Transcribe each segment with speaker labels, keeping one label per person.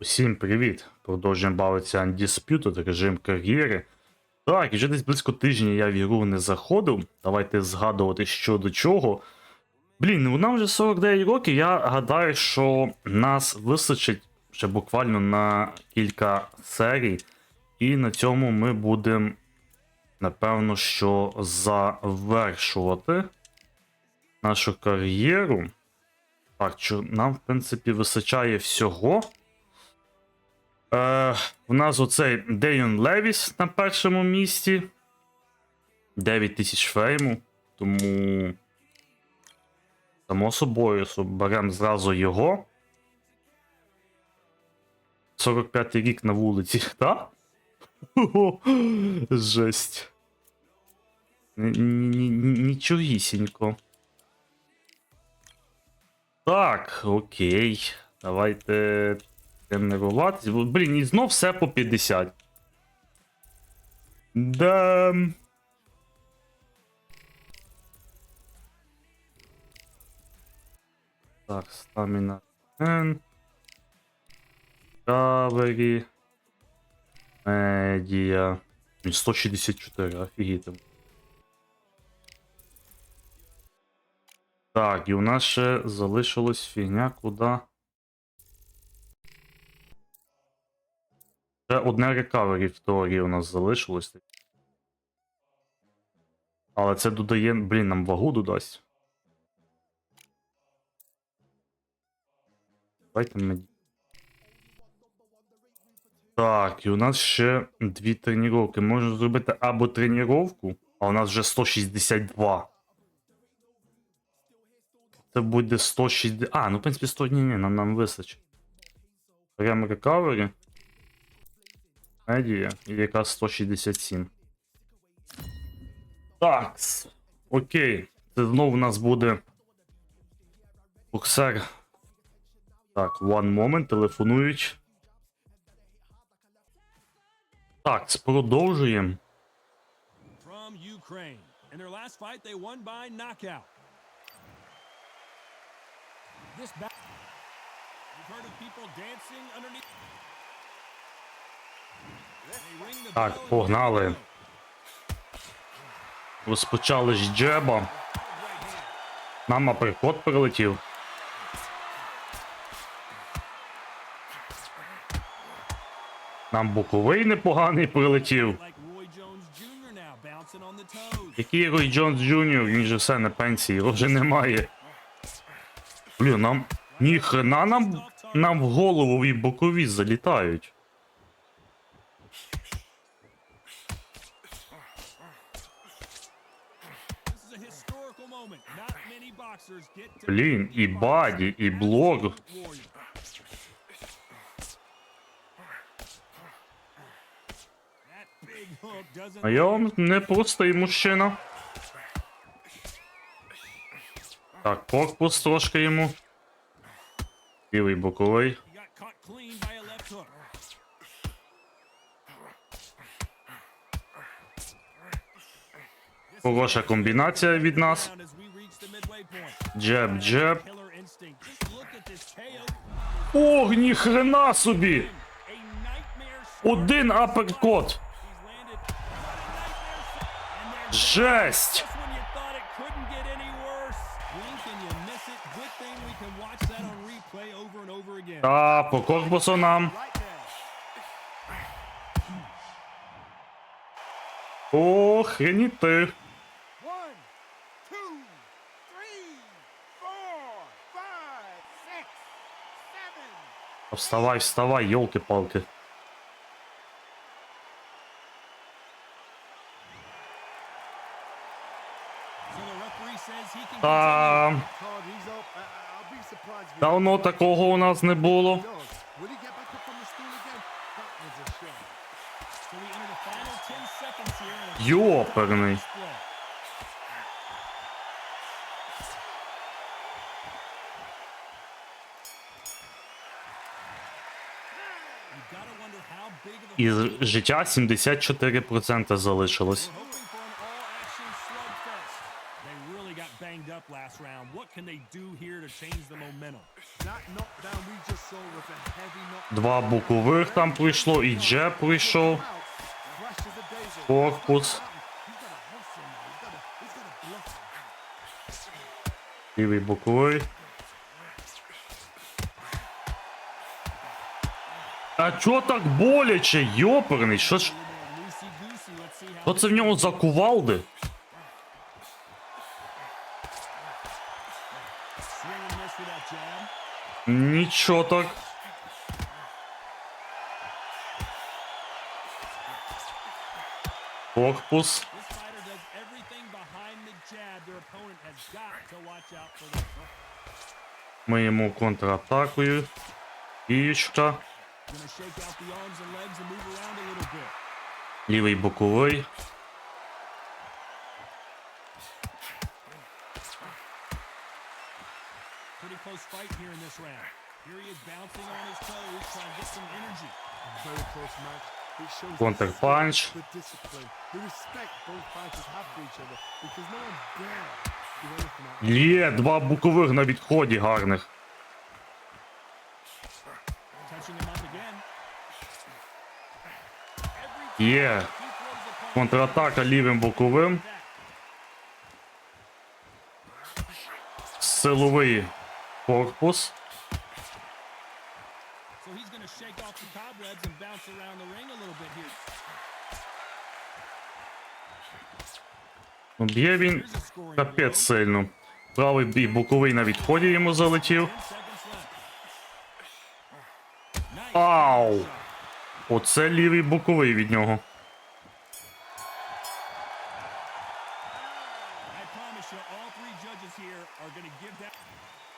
Speaker 1: Усім привіт! Продовжуємо бавитися Undisputed, режим кар'єри. Так, і вже десь близько тижня я в ігру не заходив. Давайте згадувати що до чого. Блін, ну нам вже 49 років. Я гадаю, що нас вистачить ще буквально на кілька серій. І на цьому ми будемо, напевно, що завершувати нашу кар'єру. Так, що нам, в принципі, вистачає всього. Е, у нас оцей Дейон Левіс на першому місці. 9 тисяч фрейму. Тому. Само собою, беремо зразу його. 45 рік на вулиці, так? Жесть. Ні- ні- ні- Нічогісінько. Так, окей. Давайте Бо, Блін, і знов все по 50. Да. Так, стаміна. Кавері. Медіа. 164, офігіти. Так, і у нас ще залишилась фігня, куди. Ще одне рекавері в теорії у нас залишилось. Але це додає, блін, нам вагу додасть. Давайте ми. Так, і у нас ще дві тренування. Можна зробити або тренування, а у нас вже 162. Це буде 160. А, ну в принципі 100 ні, ні, нам, нам вистачить. Беремо рекавері. Медія і якраз 167. Так. Окей. Це знову у нас буде. Боксер. Так, one moment, телефонують. Так, продовжуємо.
Speaker 2: In their last fight, they won by knockout. This ba- You've heard of people dancing underneath.
Speaker 1: Так, погнали. Розпочали з джеба. Нам априкот прилетів. Нам боковий непоганий прилетів. Який Рой Джонс Джуніор, він же все на пенсії, його вже немає. Блін, нам. Ніхрена нам, нам в голову і бокові залітають. Блін, і баді, і
Speaker 2: doesn't
Speaker 1: А я вам не простий мужчина. Так, корпус трошки йому. Лівий боковий. Хороша комбінація від нас. Джеб, джеб. Ох, ніхрена собі! Один аперкот. Жесть!
Speaker 2: just when you thought it
Speaker 3: be surprised if he
Speaker 1: давно такого у нас не було.
Speaker 3: does. Was a heavy knockdown.
Speaker 1: Два бокових там прийшло, і джеб прийшов. Корпус.
Speaker 3: He's got
Speaker 1: А чё так боляче, йоперний? Что ж? Що це в нього за кувалди? Нічого так. Корпус. Ми йому контратакою.
Speaker 2: Ічка.
Speaker 1: Лівий боковий.
Speaker 2: Pretty close fight here in this round. Bouncing on his toes, trying to get some energy.
Speaker 3: Very close match.
Speaker 1: Є, два бокових на відході гарних. Є. Контратака лівим боковим. Силовий корпус. Ну, Б'є він капець сильно. Правий бій боковий на відході йому залетів.
Speaker 2: 10 seconds left. Nice
Speaker 1: Ау! Оце лівий боковий від нього.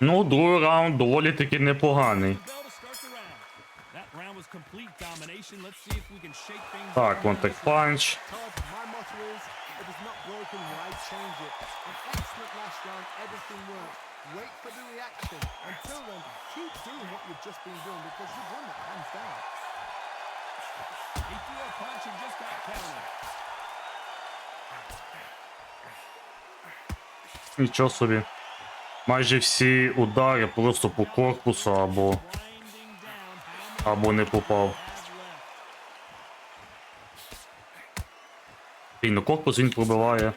Speaker 1: Ну, другий раунд доволі таки непоганий.
Speaker 2: shake things
Speaker 1: Так, панч.
Speaker 3: It? Wait for the reaction. Until then, keep doing what you've just been doing because you've won that hands down.
Speaker 2: Punch and just got countered.
Speaker 1: Нічого собі. Майже всі удари просто по корпусу або, або не попав. І на корпус він пробиває.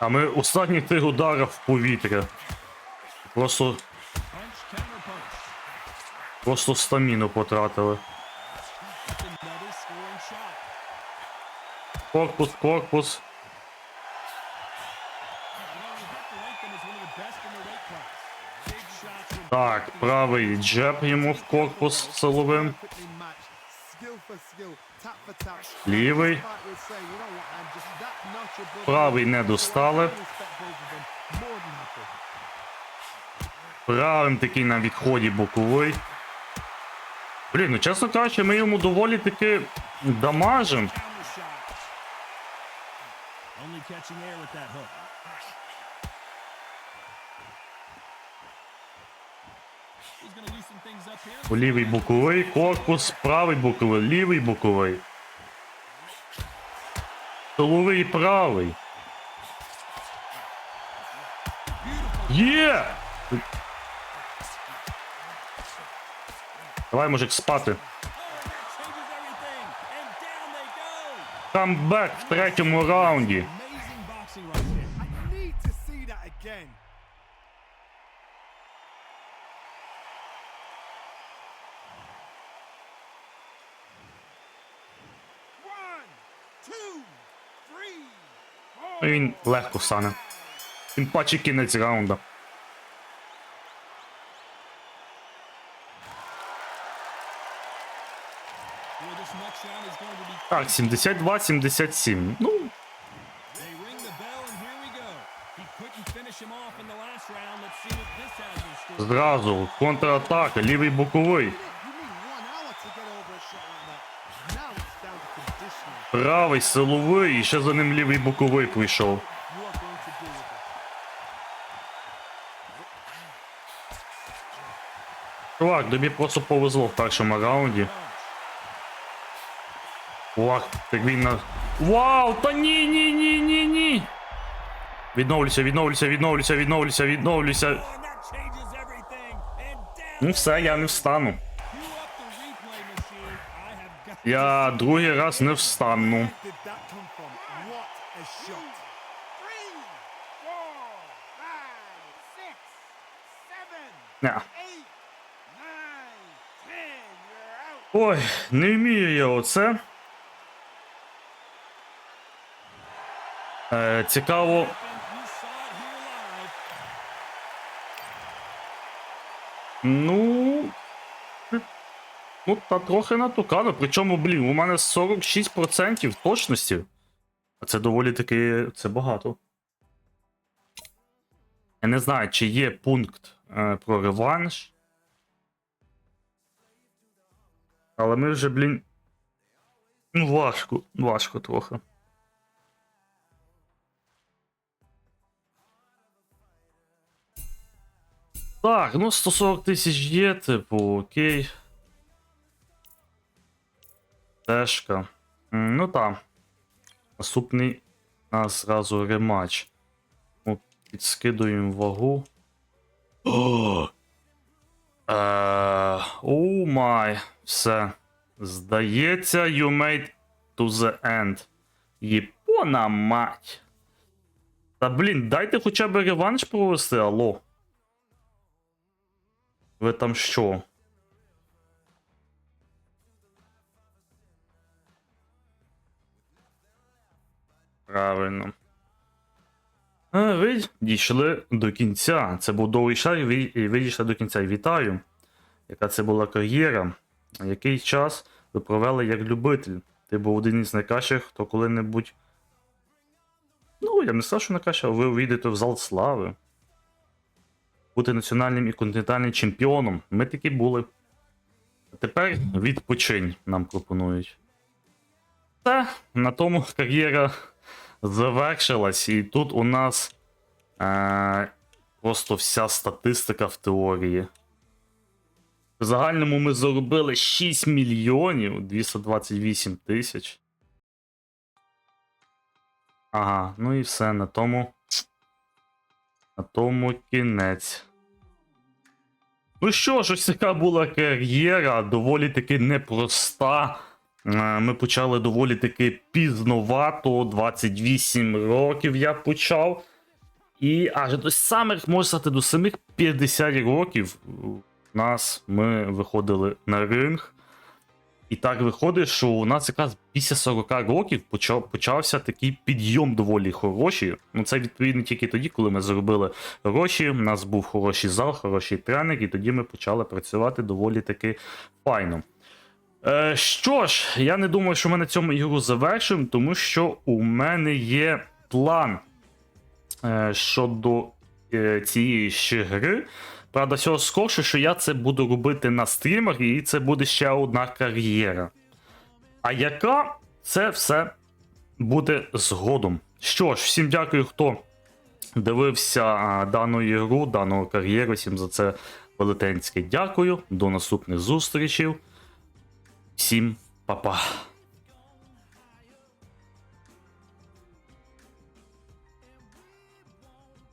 Speaker 1: А ми останні три удари в повітря. Просто, просто стаміну потратили.
Speaker 2: Shots from
Speaker 1: Так, правий джеб йому в корпус силовим. Лівий. Правий не достали. Правим такий на відході боковий. Блін, ну чесно кажучи, ми йому доволі таки дамажим.
Speaker 2: Catching air with that hook.
Speaker 1: Лівий боковий, корпус, правий боковий, лівий боковий. Силовий правий. Є! Давай, мужик, спати.
Speaker 2: Oh.
Speaker 1: Камбек в третьому раунді. Він легко стане. Тим паче кінець раунда.
Speaker 2: Boy, this next round is going to
Speaker 1: Правий силовий, і ще за ним лівий боковий прийшов. Чувак, тобі просто повезло в першому раунді. Ох, так він на. Вау! Та ні, ні, ні, ні, ні. Відновлюся, відновлюся, відновлюся, відновлюся, відновлюся. Ну все, я не встану. Я другий раз не встану.
Speaker 4: Out.
Speaker 1: Ой, не вмію я оце. Е, цікаво. Ну. Ну, та трохи натукано. Причому, блін, у мене 46% точності. А це доволі таки. Це багато. Я не знаю, чи є пункт е, про реванш. Але ми вже, блін. Ну, важко, важко трохи. Так, ну 140 тисяч є, типу, окей. Тежка. Ну так. Наступний у нас зразу рематч. Ну, підскидуємо вагу. О! Е, Оу май. Все. Здається, you made to the end. Єпона мать. Та блін, дайте хоча б реванш провести, алло. Ви там що? Правильно. А, ви дійшли до кінця. Це був довгий шлях, і ви, ви дійшли до кінця. Вітаю. Яка це була кар'єра? Який час ви провели як любитель? Ти був один із найкращих, хто коли-небудь. Ну, я не сказав, що найкраще, а ви увійдете в зал слави бути національним і континентальним чемпіоном. Ми такі були. А тепер відпочинь нам пропонують. Та на тому кар'єра завершилась, і тут у нас е- просто вся статистика в теорії. В загальному ми заробили 6 мільйонів 228 тисяч. Ага, ну і все на тому. На тому кінець. Ну що ж, ось така була кар'єра, доволі таки непроста. Е, Ми почали доволі таки пізновато, 28 років я почав. І аж до самих, можна сказати, до самих 50 років нас ми виходили на ринг. І так виходить, що у нас якраз після 40 років почав, почався такий підйом доволі хороший. Ну це відповідно тільки тоді, коли ми зробили гроші. У нас був хороший зал, хороший тренер, і тоді ми почали працювати доволі таки файно. Е, що ж, я не думаю, що ми на цьому ігру завершимо, тому що у мене є план е, щодо е, цієї ще гри. Правда, всього скорше, що я це буду робити на стрімах, і це буде ще одна кар'єра. А яка це все буде згодом. Що ж, всім дякую, хто дивився дану ігру, дану кар'єру. Всім за це велетенське дякую. До наступних зустрічей. Всім па-па.